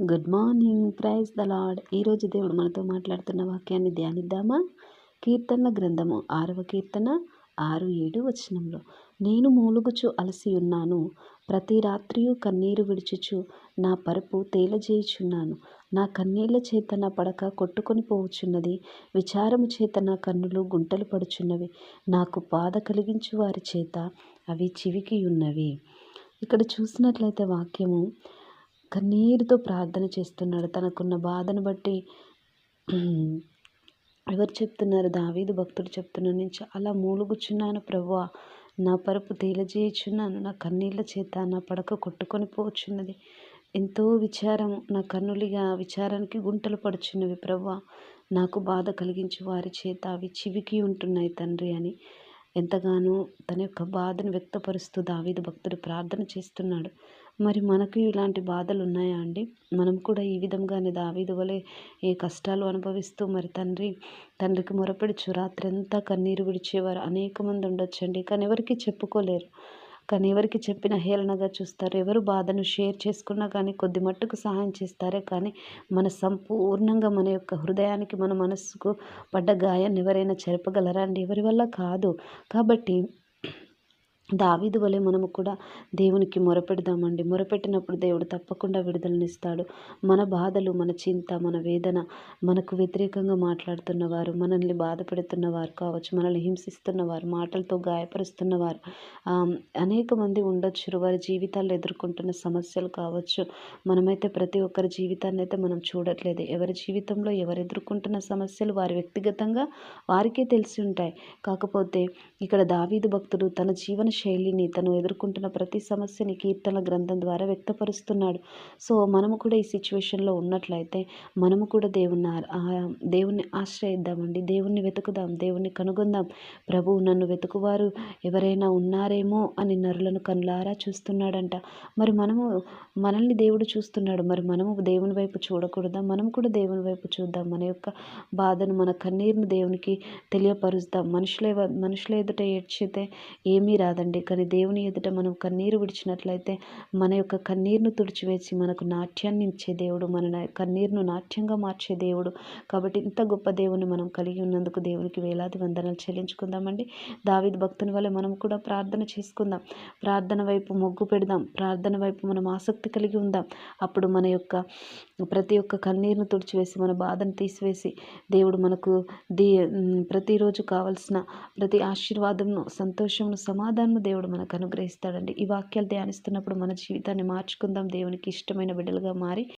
Good morning praise the Lord ఈరోజు దేవుడు మనతో మాట్లాడుతున్న వాక్యాన్ని ధ్యానిద్దామా? కీర్తనల గ్రంథము ఆరవ కీర్తన ఆరు ఏడు వచనంలో. నేను మూలుగుచు అలసి ఉన్నాను ప్రతి రాత్రియు కన్నీరు విడిచుచు నా పరుపు తేలజేయుచున్నాను. నా కన్నీళ్ళ చేత నా పడక కొట్టుకొని పోవచ్చున్నది విచారము చేత నా కన్నులు గుంటలు పడుచున్నవి. నాకు బాధ కలిగించు వారి చేత అవి చివికి ఉన్నవి ఇక్కడ చూసినట్లయితే వాక్యము కన్నీరుతో ప్రార్థన చేస్తున్నాడు. తనకున్న బాధను బట్టి ఎవరు చెప్తున్నారు? దావీదు భక్తుడు చెప్తున్నాను నేను చాలా మూలుగుచున్నాను ప్రభువా. నా పరుపు తేలజేయుచున్నాను. నా కన్నీళ్ళ చేత నా పడక కొట్టుకొని పోచున్నది. ఎంతో విచారం నా కన్నులిగా విచారానికి గుంటలు పడుచున్నవి ప్రభా నాకు బాధ కలిగించి వారి చేత అవి చివికి ఉంటున్నాయి తండ్రి అని ఎంతగానో తన యొక్క బాధను వ్యక్తపరుస్తూ దావీదు భక్తుడు ప్రార్థన చేస్తున్నాడు. మరి మనకు ఇలాంటి బాధలు ఉన్నాయా అండి? మనం కూడా ఈ విధంగానే దావీదు వలె ఏ కష్టాలు అనుభవిస్తూ మరి తండ్రి తండ్రికి మొరపెడుచు రాత్రంతా కన్నీరు విడిచేవారు అనేక మంది ఉండొచ్చండి. కానీ ఎవరికి చెప్పుకోలేరు. కానీ ఎవరికి చెప్పిన హేళనగా చూస్తారు. ఎవరు బాధను షేర్ చేసుకున్నా కానీ కొద్ది మట్టుకు సహాయం చేస్తారే కానీ మన సంపూర్ణంగా మన యొక్క హృదయానికి మన మనస్సుకు పడ్డ గాయాన్ని ఎవరైనా చెరపగలరా అండి? ఎవరి వల్ల కాదు. కాబట్టి దావీదు వలె మనము కూడా దేవునికి మొరపెడదామండి. మొరపెట్టినప్పుడు దేవుడు తప్పకుండా విడుదలనిస్తాడు. మన బాధలు మన చింత మన వేదన మనకు వ్యతిరేకంగా మాట్లాడుతున్న వారు మనల్ని బాధ పెడుతున్న వారు కావచ్చు మనల్ని హింసిస్తున్న వారు మాటలతో గాయపరుస్తున్న వారు అనేక మంది ఉండొచ్చు. వారి జీవితాల్లో ఎదుర్కొంటున్న సమస్యలు కావచ్చు. మనమైతే ప్రతి ఒక్కరి జీవితాన్ని అయితే మనం చూడట్లేదు. ఎవరి జీవితంలో ఎవరు ఎదుర్కొంటున్న సమస్యలు వారి వ్యక్తిగతంగా వారికే తెలిసి ఉంటాయి. కాకపోతే ఇక్కడ దావీదు భక్తుడు తన జీవన శైలిని తను ఎదుర్కొంటున్న ప్రతి సమస్యని కీర్తన గ్రంథం ద్వారా వ్యక్తపరుస్తున్నాడు. సో మనము కూడా ఈ సిచ్యువేషన్లో ఉన్నట్లయితే మనము కూడా దేవుని దేవుణ్ణి ఆశ్రయిద్దామండి. దేవుణ్ణి వెతుకుదాం దేవుణ్ణి కనుగొందాం. ప్రభు నన్ను వెతుకువారు ఎవరైనా ఉన్నారేమో అని నరులను కనులారా చూస్తున్నాడంట. మరి మనము మనల్ని దేవుడు చూస్తున్నాడు. మరి మనము దేవుని వైపు చూడకూడదా? మనం కూడా దేవుని వైపు చూద్దాం. మన యొక్క బాధను మన కన్నీరును దేవునికి తెలియపరుస్తాం. మనుషుల మనుషుల ఎదుట ఏడ్చితే ఏమీ రాదండి. అండి కానీ దేవుని ఎదుట మనం కన్నీరు విడిచినట్లయితే మన యొక్క కన్నీరును తుడిచివేసి మనకు నాట్యాన్ని ఇచ్చే దేవుడు మన కన్నీరును నాట్యంగా మార్చే దేవుడు. కాబట్టి ఇంత గొప్ప దేవుని మనం కలిగి ఉన్నందుకు దేవునికి వేలాది వందనాలు చెల్లించుకుందామండి. దావిద్ భక్తుని వల్ల మనం కూడా ప్రార్థన చేసుకుందాం. ప్రార్థన వైపు మొగ్గు పెడదాం. ప్రార్థన వైపు మనం ఆసక్తి కలిగి ఉందాం. అప్పుడు మన యొక్క ప్రతి ఒక్క కన్నీరును తుడిచివేసి మన బాధను తీసివేసి దేవుడు మనకు దే ప్రతిరోజు కావలసిన ప్రతి ఆశీర్వాదంను సంతోషమును సమాధానం దేవుడు మనకు అనుగ్రహిస్తాడండి. ఈ వాక్యాలు ధ్యానిస్తున్నప్పుడు మన జీవితాన్ని మార్చుకుందాం. దేవునికి ఇష్టమైన బిడ్డలుగా మారి